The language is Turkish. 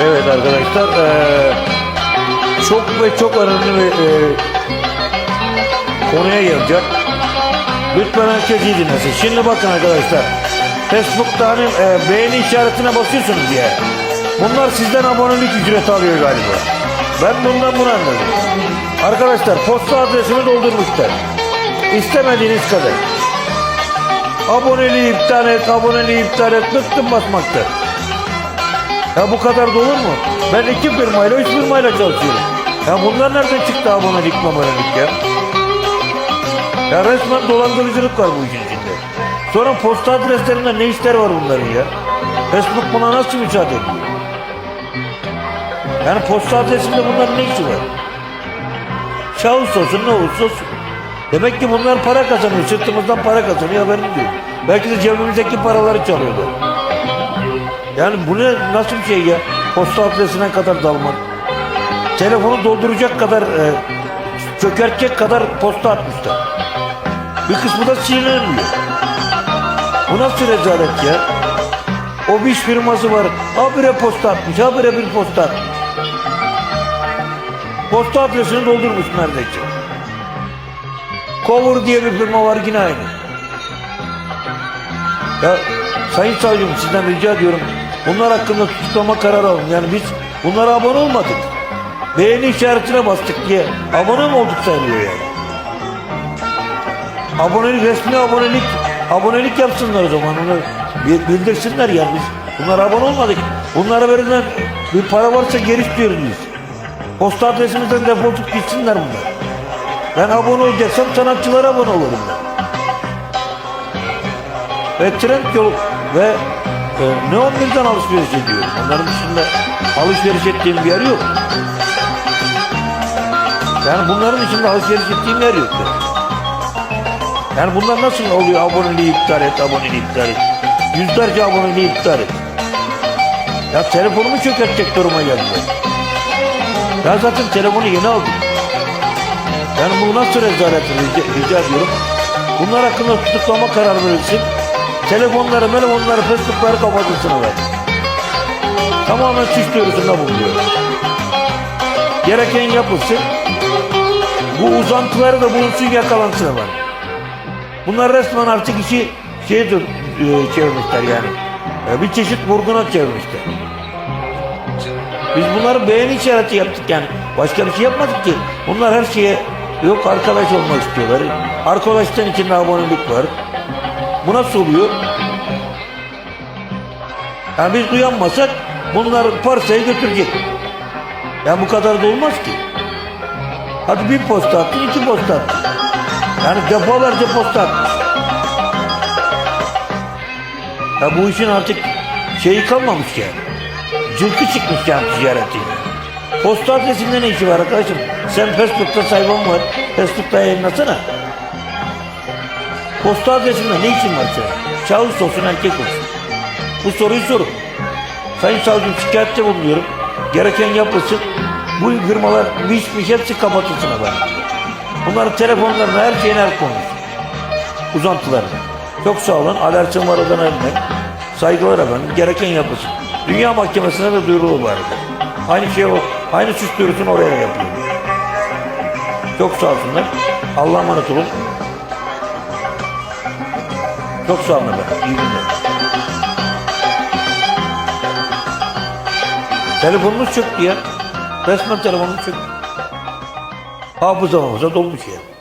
Evet arkadaşlar eee, çok ve çok önemli bir eee, konuya geleceğim. Lütfen herkes iyi dinlesin. Şimdi bakın arkadaşlar. Facebook'ta hani eee, beğeni işaretine basıyorsunuz diye. Bunlar sizden abonelik ücreti alıyor galiba. Ben bundan bunu anladım. Arkadaşlar posta adresimi doldurmuşlar. İstemediğiniz kadar. Aboneliği iptal et, aboneliği iptal et. Bıktım basmakta. Ya bu kadar da olur mu? Ben iki firmayla, üç firmayla çalışıyorum. Ya bunlar nereden çıktı abonelik mamonelik ya? Ya resmen dolandırıcılık var bu işin içinde. Sonra posta adreslerinde ne işler var bunların ya? Facebook buna nasıl müsaade ediyor? Yani posta adresinde bunların ne işi var? Şahıs olsun ne olursa olsun. Demek ki bunlar para kazanıyor. Sırtımızdan para kazanıyor haberim diyor. Belki de cebimizdeki paraları çalıyorlar. Yani bu ne nasıl bir şey ya? Posta adresine kadar dalmak. Telefonu dolduracak kadar e, çökertecek kadar posta atmışlar. Bir kısmı da sinirleniyor. Bu nasıl rezalet ya? O bir iş firması var. Habire posta atmış, habire bir posta atmış. Posta adresini doldurmuş neredeyse. Kovur diye bir firma var yine aynı. Ya Sayın Savcım sizden rica ediyorum. Bunlar hakkında tutuklama kararı alın. Yani biz bunlara abone olmadık. Beğeni işaretine bastık diye abone mi olduk sayılıyor yani. Abonelik, resmi abonelik, abonelik yapsınlar o zaman. Onu bi- bildirsinler yani biz. Bunlara abone olmadık. Bunlara verilen bir para varsa geri istiyoruz biz. Posta adresimizden defolup gitsinler bunlar. Ben abone olacaksam sanatçılara abone olurum ben. Ve trend yol ve e, Neon 1'den alışveriş ediyorum. Onların dışında alışveriş ettiğim bir yer yok. Yani bunların içinde alışveriş ettiğim yer yok. Yani bunlar nasıl oluyor aboneliği iptal et, aboneliği iptal et. Yüzlerce aboneliği iptal et. Ya telefonumu çökertecek duruma geldi. Ben zaten telefonu yeni aldım. Yani bu nasıl rezalet rica, rica ediyorum. Bunlar hakkında tutuklama kararı verilsin. Telefonları, telefonları, Facebook'ları kapatılsın evet. Tamamen suç duyurusunda bulunuyor. Gereken yapılsın. Bu uzantıları da bulunsun yakalansın hemen. Bunlar resmen artık işi şeye e, çevirmişler yani. E, Bir çeşit vurguna çevirmişler. Biz bunları beğeni işareti yaptık yani. Başka bir şey yapmadık ki. Bunlar her şeye yok arkadaş olmak istiyorlar. Arkadaştan içinde abonelik var. Bu nasıl oluyor? Yani biz uyanmasak bunlar parsayı götürecek. Yani bu kadar da olmaz ki. Hadi bir posta attın, iki posta attın. Yani defalarca posta atmış. Ya bu işin artık şeyi kalmamış yani. Cılkı çıkmış yani ticareti. Posta adresinde ne işi var arkadaşım? Sen Facebook'ta sayfan var. Facebook'ta yayınlasana. Posta adresinde ne işin var senin? Şahıs olsun erkek olsun. Bu soruyu sorun. Sayın savcım şikayette bulunuyorum. Gereken yapılsın. Bu firmalar bir hepsi kapatılsın efendim. Bunların telefonlarına her şeyine el konmuş. Uzantılarına. Çok sağ olun. Alersin var odan eline. Saygılar efendim. Gereken yapılsın. Dünya Mahkemesi'ne de duyurulur bu arada. Aynı şey o. Aynı suç duyurusunu oraya da yapıyor. Çok sağ olsunlar. Allah'a emanet olun. Çok sağ olun efendim. İyi günler. Telefonumuz çöktü ya. Resmen telefonumuz çöktü. Hafızamıza dolmuş ya.